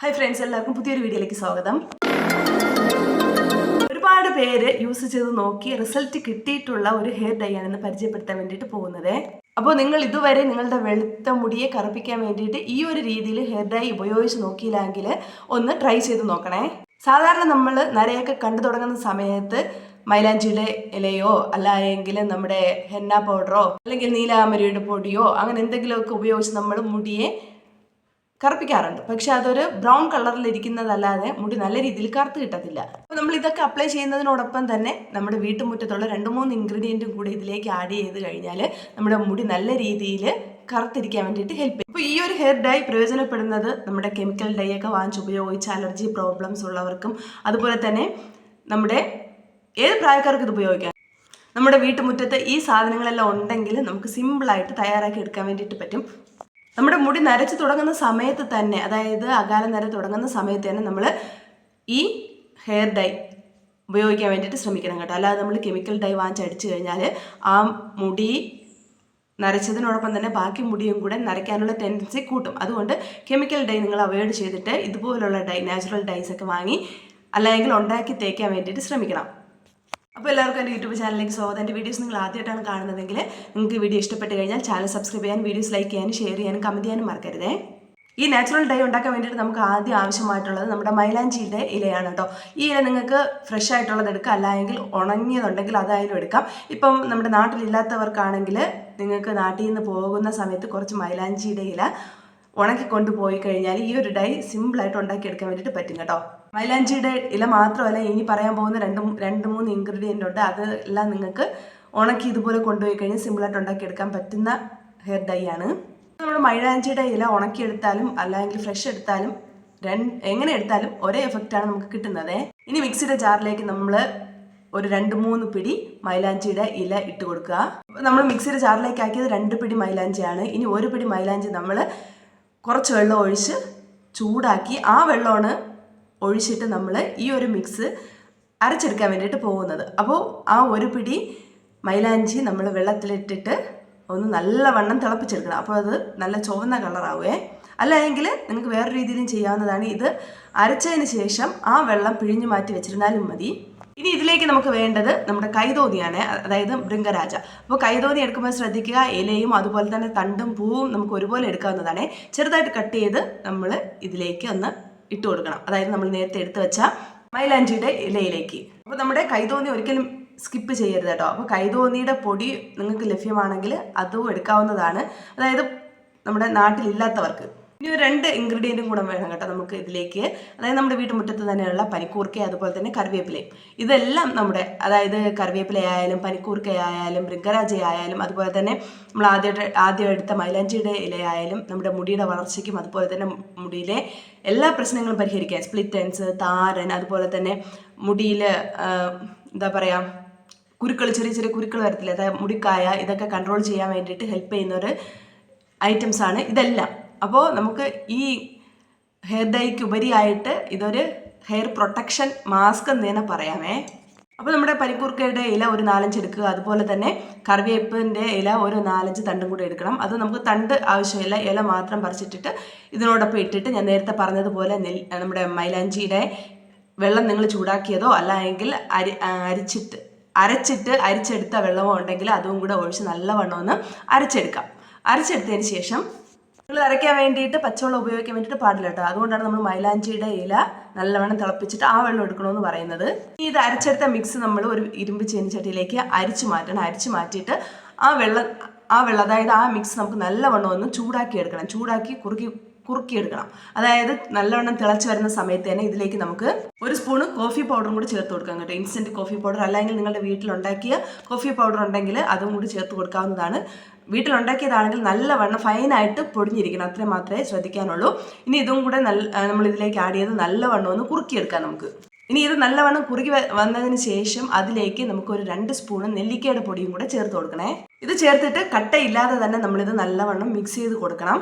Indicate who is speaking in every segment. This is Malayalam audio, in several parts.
Speaker 1: ഹായ് ഫ്രണ്ട്സ് എല്ലാവർക്കും പുതിയൊരു വീഡിയോയിലേക്ക് സ്വാഗതം. ഒരുപാട് പേര് യൂസ് ചെയ്ത് നോക്കി റിസൾട്ട് കിട്ടിയിട്ടുള്ള ഒരു ഹെയർ ഡൈ പരിചയപ്പെടുത്താൻ വേണ്ടിയിട്ട് പോകുന്നത്. അപ്പോൾ നിങ്ങൾ ഇതുവരെ നിങ്ങളുടെ വെളുത്ത മുടിയെ കറുപ്പിക്കാൻ വേണ്ടിയിട്ട് ഈ ഒരു രീതിയിൽ ഹെയർ ഡൈ ഉപയോഗിച്ച് നോക്കിയില്ലെങ്കിൽ ഒന്ന് ട്രൈ ചെയ്ത് നോക്കണേ. സാധാരണ നമ്മൾ നരയൊക്കെ കണ്ടു തുടങ്ങുന്ന സമയത്ത് മൈലാഞ്ചിയുടെ ഇലയോ അല്ലായെങ്കിൽ നമ്മുടെ ഹെന്ന പൗഡറോ അല്ലെങ്കിൽ നീലാമരിയുടെ പൊടിയോ അങ്ങനെ എന്തെങ്കിലുമൊക്കെ ഉപയോഗിച്ച് നമ്മൾ മുടിയെ കറുപ്പിക്കാറുണ്ട്. പക്ഷെ അതൊരു ബ്രൗൺ കളറിൽ ഇരിക്കുന്നതല്ലാതെ മുടി നല്ല രീതിയിൽ കറുത്ത് കിട്ടത്തില്ല. അപ്പോൾ നമ്മൾ ഇതൊക്കെ അപ്ലൈ ചെയ്യുന്നതിനോടൊപ്പം തന്നെ നമ്മുടെ വീട്ടുമുറ്റത്തുള്ള രണ്ട് മൂന്ന് ഇൻഗ്രീഡിയന്റും കൂടി ഇതിലേക്ക് ആഡ് ചെയ്ത് കഴിഞ്ഞാൽ നമ്മുടെ മുടി നല്ല രീതിയിൽ കറുത്തിരിക്കാൻ വേണ്ടിയിട്ട് ഹെൽപ്പ് ചെയ്യും. അപ്പോൾ ഈ ഒരു ഹെയർ ഡൈ പ്രയോജനപ്പെടുന്നത് നമ്മുടെ കെമിക്കൽ ഡൈ ഒക്കെ വാങ്ങിച്ച് ഉപയോഗിച്ച് അലർജി പ്രോബ്ലംസ് ഉള്ളവർക്കും അതുപോലെ തന്നെ നമ്മുടെ ഏത് പ്രായക്കാർക്കും ഇത് ഉപയോഗിക്കാം. നമ്മുടെ വീട്ടുമുറ്റത്ത് ഈ സാധനങ്ങളെല്ലാം ഉണ്ടെങ്കിൽ നമുക്ക് സിമ്പിളായിട്ട് തയ്യാറാക്കി എടുക്കാൻ വേണ്ടിയിട്ട് പറ്റും. നമ്മുടെ മുടി നരച്ച് തുടങ്ങുന്ന സമയത്ത് തന്നെ അതായത് അകാല നര തുടങ്ങുന്ന സമയത്ത് തന്നെ നമ്മൾ ഈ ഹെയർ ഡൈ ഉപയോഗിക്കാൻ വേണ്ടിയിട്ട് ശ്രമിക്കണം കേട്ടോ. അല്ലാതെ നമ്മൾ കെമിക്കൽ ഡൈ വാങ്ങിച്ച് അടിച്ചു കഴിഞ്ഞാൽ ആ മുടി നരച്ചതിനോടൊപ്പം തന്നെ ബാക്കി മുടിയും കൂടെ നരയ്ക്കാനുള്ള ടെൻഡൻസി കൂട്ടും. അതുകൊണ്ട് കെമിക്കൽ ഡൈ നിങ്ങൾ അവോയ്ഡ് ചെയ്തിട്ട് ഇതുപോലുള്ള ഡൈ നാച്ചുറൽ ഡൈസ് ഒക്കെ വാങ്ങി അല്ലെങ്കിൽ ഉണ്ടാക്കി തേക്കാൻ വേണ്ടിയിട്ട് ശ്രമിക്കണം. അപ്പോൾ എല്ലാവർക്കും എന്റെ യൂട്യൂബ് ചാനലിലേക്ക് സ്വാഗതം. എന്റെ വീഡിയോസ് നിങ്ങൾ ആദ്യമായിട്ടാണ് കാണുന്നതെങ്കിൽ നിങ്ങൾക്ക് വീഡിയോ ഇഷ്ടപ്പെട്ട് കഴിഞ്ഞാൽ ചാനൽ സബ്സ്ക്രൈബ് ചെയ്യാൻ വീഡിയോസ് ലൈക്ക് ചെയ്യാനും ഷെയർ ചെയ്യാനും കമന്റ് ചെയ്യാനും മറക്കരുതേ. ഈ നാച്ചുറൽ ഡൈ ഉണ്ടാക്കാൻ വേണ്ടിയിട്ട് നമുക്ക് ആദ്യം ആവശ്യമായിട്ടുള്ളത് നമ്മുടെ മൈലാഞ്ചിയുടെ ഇലയാണ് കേട്ടോ. ഈ ഇല നിങ്ങൾക്ക് ഫ്രഷ് ആയിട്ടുള്ളത് എടുക്കാം. അല്ലെങ്കിൽ ഉണങ്ങിയതുണ്ടെങ്കിൽ അതായാലും എടുക്കാം. ഇപ്പം നമ്മുടെ നാട്ടിലില്ലാത്തവർക്കാണെങ്കിൽ നിങ്ങൾക്ക് നാട്ടിൽ നിന്ന് പോകുന്ന സമയത്ത് കുറച്ച് മൈലാഞ്ചിയുടെ ഇല ഉണക്കി കൊണ്ടുപോയി കഴിഞ്ഞാൽ ഈ ഒരു ഡൈ സിമ്പിളായിട്ട് ഉണ്ടാക്കിയെടുക്കാൻ വേണ്ടിയിട്ട് പറ്റും കേട്ടോ. മൈലാഞ്ചിയുടെ ഇല മാത്രമല്ല ഇനി പറയാൻ പോകുന്ന രണ്ട് രണ്ട് മൂന്ന് ഇൻഗ്രീഡിയന്റ് ഉണ്ട്. അതെല്ലാം നിങ്ങൾക്ക് ഉണക്കി ഇതുപോലെ കൊണ്ടുപോയി കഴിഞ്ഞാൽ സിമ്പിളായിട്ട് ഉണ്ടാക്കിയെടുക്കാൻ പറ്റുന്ന ഹെയർ ഡൈ ആണ്. നമ്മൾ മൈലാഞ്ചിയുടെ ഇല ഉണക്കിയെടുത്താലും അല്ലെങ്കിൽ ഫ്രഷ് എടുത്താലും രണ്ട് എങ്ങനെ എടുത്താലും ഒരേ എഫക്റ്റാണ് നമുക്ക് കിട്ടുന്നത്. ഇനി മിക്സിയുടെ ജാറിലേക്ക് നമ്മൾ ഒരു രണ്ട് മൂന്ന് പിടി മൈലാഞ്ചിയുടെ ഇല ഇട്ട് കൊടുക്കുക. നമ്മൾ മിക്സിയുടെ ജാറിലേക്ക് ആക്കിയത് രണ്ട് പിടി മൈലാഞ്ചിയാണ്. ഇനി ഒരു പിടി മൈലാഞ്ചി നമ്മൾ കുറച്ച് വെള്ളം ഒഴിച്ച് ചൂടാക്കി ആ വെള്ളമാണ് ഒഴിച്ചിട്ട് നമ്മൾ ഈ ഒരു മിക്സ് അരച്ചെടുക്കാൻ വേണ്ടിയിട്ട് പോകുന്നത്. അപ്പോൾ ആ ഒരു പിടി മൈലാഞ്ചി നമ്മൾ വെള്ളത്തിലിട്ടിട്ട് ഒന്ന് നല്ലവണ്ണം തിളപ്പിച്ചെടുക്കണം. അപ്പോൾ അത് നല്ല ചുവന്ന കളറാവുമേ അല്ലെങ്കിൽ നിങ്ങൾക്ക് വേറെ രീതിയിലും ചെയ്യാവുന്നതാണ്. ഇത് അരച്ചതിന് ശേഷം ആ വെള്ളം പിഴിഞ്ഞു മാറ്റി വെച്ചിരുന്നാലും മതി. ഇനി ഇതിലേക്ക് നമുക്ക് വേണ്ടത് നമ്മുടെ കൈതോതിയാണ് അതായത് മൃംഗരാജ. അപ്പോൾ കൈതോതി എടുക്കുമ്പോൾ ശ്രദ്ധിക്കുക ഇലയും അതുപോലെ തന്നെ തണ്ടും പൂവും നമുക്ക് ഒരുപോലെ എടുക്കാവുന്നതാണ്. ചെറുതായിട്ട് കട്ട് ചെയ്ത് നമ്മൾ ഇതിലേക്ക് ഒന്ന് ഇട്ട് കൊടുക്കണം. അതായത് നമ്മൾ നേരത്തെ എടുത്തു വെച്ച മൈലാഞ്ചിയുടെ ഇലയിലേക്ക്. അപ്പോൾ നമ്മുടെ കൈതോന്നി ഒരിക്കലും സ്കിപ്പ് ചെയ്യരുത് കേട്ടോ. അപ്പോൾ കൈതോന്നിയുടെ പൊടി നിങ്ങൾക്ക് ലഭ്യമാണെങ്കിൽ അതും എടുക്കാവുന്നതാണ്. അതായത് നമ്മുടെ നാട്ടിലില്ലാത്തവർക്ക് ഇനി രണ്ട് ഇൻഗ്രീഡിയന്റും കൂടെ വേണം കേട്ടോ നമുക്ക് ഇതിലേക്ക്. അതായത് നമ്മുടെ വീട്ടുമുറ്റത്ത് തന്നെയുള്ള പനിക്കൂർക്ക അതുപോലെ തന്നെ കറിവേപ്പിലയും. ഇതെല്ലാം നമ്മുടെ അതായത് കറിവേപ്പില ആയാലും പനിക്കൂർക്ക ആയാലും മൃഗരാജ ആയാലും അതുപോലെ തന്നെ നമ്മൾ ആദ്യമായിട്ട് ആദ്യം എടുത്ത മൈലാഞ്ചിയുടെ ഇലയായാലും നമ്മുടെ മുടിയുടെ വളർച്ചയ്ക്കും അതുപോലെ തന്നെ മുടിയിലെ എല്ലാ പ്രശ്നങ്ങളും പരിഹരിക്കാൻ സ്പ്ലിറ്റ് താരൻ അതുപോലെ തന്നെ മുടിയിൽ എന്താ പറയുക കുരുക്കൾ ചെറിയ ചെറിയ കുരുക്കൾ വരത്തില്ല അതായത് മുടിക്കായ ഇതൊക്കെ കൺട്രോൾ ചെയ്യാൻ വേണ്ടിയിട്ട് ഹെൽപ്പ് ചെയ്യുന്ന ഒരു ആണ് ഇതെല്ലാം. അപ്പോൾ നമുക്ക് ഈ ഹെയർ ഡൈക്ക് ഉപരിയായിട്ട് ഇതൊരു ഹെയർ പ്രൊട്ടക്ഷൻ മാസ്ക് എന്ന് തന്നെ പറയാമേ. അപ്പോൾ നമ്മുടെ പനിക്കൂർക്കയുടെ ഇല ഒരു നാലഞ്ച് എടുക്കുക. അതുപോലെ തന്നെ കറിവേപ്പിന്റെ ഇല ഒരു നാലഞ്ച് തണ്ടും കൂടി എടുക്കണം. അത് നമുക്ക് തണ്ട് ആവശ്യമില്ല. ഇല മാത്രം പറിച്ചിട്ടിട്ട് ഇതിനോടൊപ്പം ഇട്ടിട്ട് ഞാൻ നേരത്തെ പറഞ്ഞതുപോലെ നെൽ നമ്മുടെ മൈലാഞ്ചിയുടെ വെള്ളം നിങ്ങൾ ചൂടാക്കിയതോ അല്ലെങ്കിൽ അരി അരിച്ചിട്ട് അരച്ചിട്ട് അരിച്ചെടുത്ത വെള്ളമോ ഉണ്ടെങ്കിൽ അതും കൂടെ ഒഴിച്ച് നല്ലവണ്ണം ഒന്ന് അരച്ചെടുക്കാം. അരച്ചെടുത്തതിന് ശേഷം നിങ്ങൾ അരയ്ക്കാൻ വേണ്ടിയിട്ട് പച്ചവെള്ളം ഉപയോഗിക്കാൻ വേണ്ടിയിട്ട് പാടില്ല കേട്ടോ. അതുകൊണ്ടാണ് നമ്മൾ മൈലാഞ്ചിയുടെ ഇല നല്ലവണ്ണം തിളപ്പിച്ചിട്ട് ആ വെള്ളം എടുക്കണമെന്ന് പറയുന്നത്. ഇത് അരച്ചെടുത്ത മിക്സ് നമ്മൾ ഒരു ഇരുമ്പ് ചീനിച്ചട്ടിയിലേക്ക് അരിച്ചു മാറ്റണം. അരിച്ചു മാറ്റിയിട്ട് ആ വെള്ളം ആ വെള്ളം അതായത് ആ മിക്സ് നമുക്ക് നല്ലവണ്ണം ഒന്ന് ചൂടാക്കി എടുക്കണം ചൂടാക്കി കുറുക്കി കുറുക്കിയെടുക്കണം. അതായത് നല്ലവണ്ണം തിളച്ച് വരുന്ന സമയത്ത് തന്നെ ഇതിലേക്ക് നമുക്ക് ഒരു സ്പൂണ് കോഫി പൗഡറും കൂടി ചേർത്ത് കൊടുക്കാം കേട്ടോ. ഇൻസ്റ്റന്റ് കോഫി പൗഡർ അല്ലെങ്കിൽ നിങ്ങളുടെ വീട്ടിലുണ്ടാക്കിയ കോഫി പൗഡർ ഉണ്ടെങ്കിൽ അതും കൂടി ചേർത്ത് കൊടുക്കാവുന്നതാണ്. വീട്ടിലുണ്ടാക്കിയതാണെങ്കിൽ നല്ലവണ്ണം ഫൈനായിട്ട് പൊടിഞ്ഞിരിക്കണം. അത്രയും മാത്രമേ ശ്രദ്ധിക്കാനുള്ളൂ. ഇനി ഇതും കൂടെ നല്ല നമ്മൾ ഇതിലേക്ക് ആഡ് ചെയ്ത് നല്ലവണ്ണം ഒന്ന് കുറുക്കിയെടുക്കാം നമുക്ക്. ഇനി ഇത് നല്ലവണ്ണം കുറുകി വന്നതിന് ശേഷം അതിലേക്ക് നമുക്ക് ഒരു രണ്ട് സ്പൂണ് നെല്ലിക്കയുടെ പൊടിയും കൂടെ ചേർത്ത് കൊടുക്കണേ. ഇത് ചേർത്തിട്ട് കട്ടയില്ലാതെ തന്നെ നമ്മളിത് നല്ലവണ്ണം മിക്സ് ചെയ്ത് കൊടുക്കണം.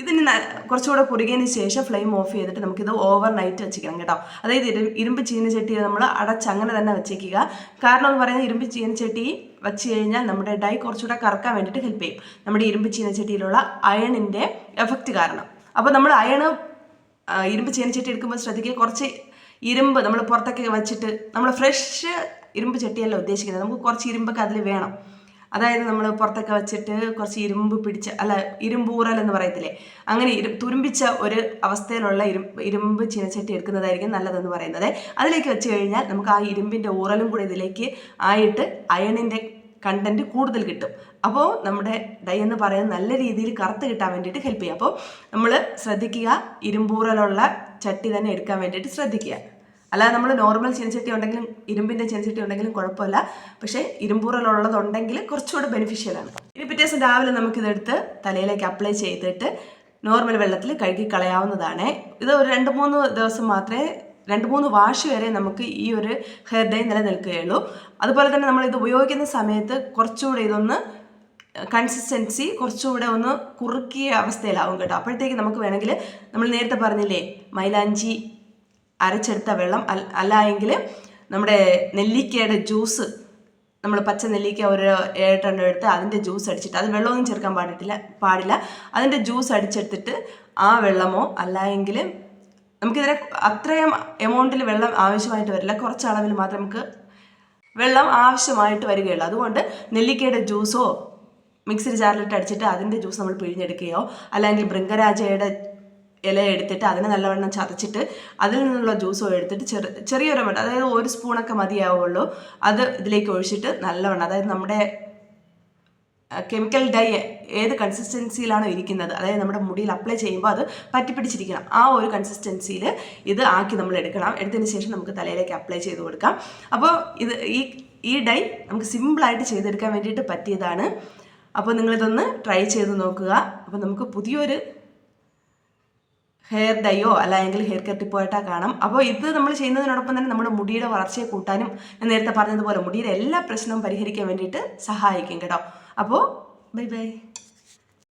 Speaker 1: ഇതിന് കുറച്ചുകൂടെ കുറുകിയതിന് ശേഷം ഫ്ലെയിം ഓഫ് ചെയ്തിട്ട് നമുക്കിത് ഓവർ നൈറ്റ് വെച്ചിരിക്കണം കേട്ടോ. അതായത് ഇരു ഇരുമ്പ് ചീനച്ചട്ടി നമ്മൾ അടച്ച് അങ്ങനെ തന്നെ വെച്ചേക്കുക. കാരണം എന്ന് പറയുന്നത് ഇരുമ്പ് ചീനച്ചട്ടി വെച്ച് കഴിഞ്ഞാൽ നമ്മുടെ ഡൈ കുറച്ചുകൂടെ കറക്കാൻ വേണ്ടിയിട്ട് ഹെൽപ്പ് ചെയ്യും. നമ്മുടെ ഇരുമ്പ് ചീനച്ചട്ടിയിലുള്ള അയണിന്റെ എഫക്റ്റ് കാരണം. അപ്പോൾ നമ്മൾ അയണ് ഇരുമ്പ് ചീനച്ചട്ടി എടുക്കുമ്പോൾ ശ്രദ്ധിക്കുക. കുറച്ച് ഇരുമ്പ് നമ്മൾ പുറത്തൊക്കെ വെച്ചിട്ട് നമ്മൾ ഫ്രഷ് ഇരുമ്പ് ചട്ടിയല്ല ഉദ്ദേശിക്കുന്നത്. നമുക്ക് കുറച്ച് ഇരുമ്പൊക്കെ അതിൽ വേണം. അതായത് നമ്മൾ പുറത്തൊക്കെ വെച്ചിട്ട് കുറച്ച് ഇരുമ്പ് പിടിച്ച അല്ല ഇരുമ്പൂറൽ എന്ന് പറയത്തില്ലേ? അങ്ങനെ ഇരു തുരുമ്പിച്ച ഒരു അവസ്ഥയിലുള്ള ഇരുമ്പ് ഇരുമ്പ് ചീനച്ചട്ടി എടുക്കുന്നതായിരിക്കും നല്ലതെന്ന് പറയുന്നത്. അതിലേക്ക് വെച്ച് കഴിഞ്ഞാൽ നമുക്ക് ആ ഇരുമ്പിന്റെ ഊറലും കൂടി ഇതിലേക്ക് ആയിട്ട് അയണിന്റെ കണ്ടന്റ് കൂടുതൽ കിട്ടും. അപ്പോൾ നമ്മുടെ ഡൈ എന്ന് പറയുന്നത് നല്ല രീതിയിൽ കറുത്ത് കിട്ടാൻ വേണ്ടിയിട്ട് ഹെൽപ്പ് ചെയ്യും. അപ്പോൾ നമ്മൾ ശ്രദ്ധിക്കുക ഇരുമ്പൂറലുള്ള ചട്ടി തന്നെ എടുക്കാൻ വേണ്ടിയിട്ട് ശ്രദ്ധിക്കുക. അല്ലാതെ നമ്മൾ നോർമൽ ചീനച്ചട്ടി ഉണ്ടെങ്കിലും ഇരുമ്പിന്റെ ചീനച്ചട്ടി ഉണ്ടെങ്കിലും കുഴപ്പമില്ല. പക്ഷേ ഇരുമ്പൂറലുള്ളതുണ്ടെങ്കിൽ കുറച്ചുകൂടെ ബെനിഫിഷ്യലാണ് ഇനി പിറ്റേ ദിവസം രാവിലെ നമുക്കിതെടുത്ത് തലയിലേക്ക് അപ്ലൈ ചെയ്തിട്ട് നോർമൽ വെള്ളത്തിൽ കഴുകി കളയാവുന്നതാണ്. ഇത് ഒരു രണ്ട് മൂന്ന് ദിവസം മാത്രമേ രണ്ട് മൂന്ന് വാഷ് വരെ നമുക്ക് ഈ ഒരു ഹെയർ ഡൈ നിലനിൽക്കുകയുള്ളൂ. അതുപോലെ തന്നെ നമ്മൾ ഇത് ഉപയോഗിക്കുന്ന സമയത്ത് കുറച്ചുകൂടെ ഇതൊന്ന് കൺസിസ്റ്റൻസി കുറച്ചുകൂടെ ഒന്ന് കുറുക്കിയ അവസ്ഥയിലാവും കേട്ടോ. അപ്പോഴത്തേക്ക് നമുക്ക് വേണമെങ്കിൽ നമ്മൾ നേരത്തെ പറഞ്ഞില്ലേ മൈലാഞ്ചി അരച്ചെടുത്ത വെള്ളം അല്ല എങ്കിൽ നമ്മുടെ നെല്ലിക്കയുടെ ജ്യൂസ് നമ്മൾ പച്ച നെല്ലിക്ക ഒരു ഏട്ടെണ്ണം എടുത്ത് അതിന്റെ ജ്യൂസ് അടിച്ചിട്ട് അത് വെള്ളമൊന്നും ചേർക്കാൻ പാടില്ല പാടില്ല. അതിന്റെ ജ്യൂസ് അടിച്ചെടുത്തിട്ട് ആ വെള്ളമോ അല്ലായെങ്കിൽ നമുക്കിതിനെ അത്രയും എമൗണ്ടിൽ വെള്ളം ആവശ്യമായിട്ട് വരില്ല. കുറച്ച് അളവിൽ മാത്രം നമുക്ക് വെള്ളം ആവശ്യമായിട്ട് വരികയുള്ളൂ. അതുകൊണ്ട് നെല്ലിക്കയുടെ ജ്യൂസോ മിക്സിഡ് ജാറിലിട്ട് അടിച്ചിട്ട് അതിന്റെ ജ്യൂസ് നമ്മൾ പിഴിഞ്ഞെടുക്കുകയോ അല്ലെങ്കിൽ ബൃങ്കരാജയുടെ ഇല എടുത്തിട്ട് അതിനെ നല്ലവണ്ണം ചതച്ചിട്ട് അതിൽ നിന്നുള്ള ജ്യൂസോ എടുത്തിട്ട് ചെറു ചെറിയൊരു മട്ട അതായത് ഒരു സ്പൂണൊക്കെ മതിയാവുള്ളൂ. അത് ഇതിലേക്ക് ഒഴിച്ചിട്ട് നല്ലവണ്ണം അതായത് നമ്മുടെ കെമിക്കൽ ഡൈ ഏത് കൺസിസ്റ്റൻസിയിലാണോ ഇരിക്കുന്നത് അതായത് നമ്മുടെ മുടിയിൽ അപ്ലൈ ചെയ്യുമ്പോൾ അത് പറ്റിപ്പിടിച്ചിരിക്കണം. ആ ഒരു കൺസിസ്റ്റൻസിയിൽ ഇത് ആക്കി നമ്മൾ എടുക്കണം. എടുത്തതിന് ശേഷം നമുക്ക് തലയിലേക്ക് അപ്ലൈ ചെയ്ത് കൊടുക്കാം. അപ്പോൾ ഇത് ഈ ഈ ഡൈ നമുക്ക് സിമ്പിളായിട്ട് ചെയ്തെടുക്കാൻ വേണ്ടിയിട്ട് പറ്റിയതാണ്. അപ്പോൾ നിങ്ങളിതൊന്ന് ട്രൈ ചെയ്ത് നോക്കുക. അപ്പോൾ നമുക്ക് പുതിയൊരു ഹെയർ ഡൈയോ അല്ലെങ്കിൽ ഹെയർ കെയർ ടിപ്പോ ആയിട്ടാ കാണാം. അപ്പോൾ ഇത് നമ്മൾ ചെയ്യുന്നതിനോടൊപ്പം തന്നെ നമ്മുടെ മുടിയുടെ വളർച്ചയെ കൂട്ടാനും ഞാൻ നേരത്തെ പറഞ്ഞതുപോലെ മുടിയുടെ എല്ലാ പ്രശ്നവും പരിഹരിക്കാൻ വേണ്ടിയിട്ട് സഹായിക്കും കേട്ടോ. അപ്പോൾ ബൈ ബൈ.